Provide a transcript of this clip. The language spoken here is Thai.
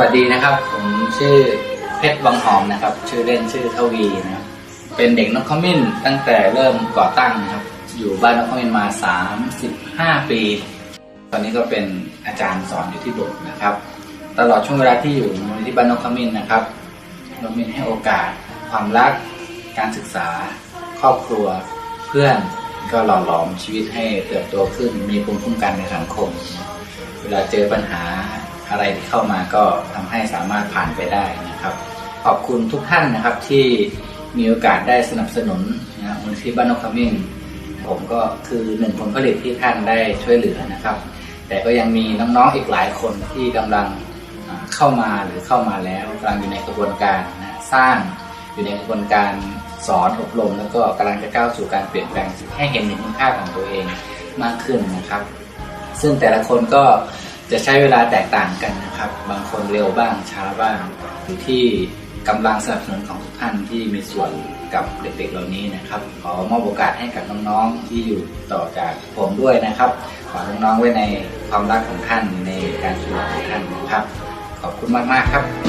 วัสดีนะครับ ผมชื่อเพชรวังหอมนะครับ ชื่อเล่นชื่อทวีนะครับ เป็นเด็กนกขมิ้นตั้งแต่เริ่มก่อตั้งนะครับ อยู่บ้านนกขมิ้นมา 35 ปี ตอนนี้ก็เป็นอาจารย์สอนอยู่ที่โบสถ์นะครับ ตลอดช่วงเวลาที่อยู่มูลนิธิบ้านนกขมิ้นนะครับนกขมิ้นให้โอกาส ความรัก การศึกษา ครอบครัว เพื่อนก็หล่อหลอมชีวิตให้เติบโตขึ้นมีภูมิคุ้มกันในสังคม เวลาเจอปัญหา อะไรที่เข้ามาก็ทำให้สามารถผ่านไปได้นะครับ ขอบคุณทุกท่านนะครับที่มีโอกาสได้สนับสนุนนะมูลนิธิบ้านนกขมิ้นผมก็คือหนึ่งผลผลิตที่ท่านได้ช่วยเหลือนะครับ แต่ก็ยังมีน้องๆอีกหลายคนที่กำลังเข้ามาหรือเข้ามาแล้วกำลังอยู่ในกระบวนการนะสร้างอยู่ในกระบวนการสอนอบรม แล้วก็กำลังจะก้าวสู่การเปลี่ยนแปลงให้เห็นถึงคุณค่าของตัวเองมากขึ้นนะครับ ซึ่งแต่ละคนก็ จะใช้เวลาแตกต่างกันนะครับ บางคนเร็วบ้างช้าบ้างอยู่ที่กำลังสนับสนุนของทุกท่านที่มีส่วนกับเด็กๆเหล่านี้นะครับ ขอมอบโอกาสให้กับน้องๆที่อยู่ต่อจากผมด้วยนะครับฝากน้องๆไว้ในความรักของท่านในการช่วยเหลือของท่านนะครับ ขอบคุณมากๆครับ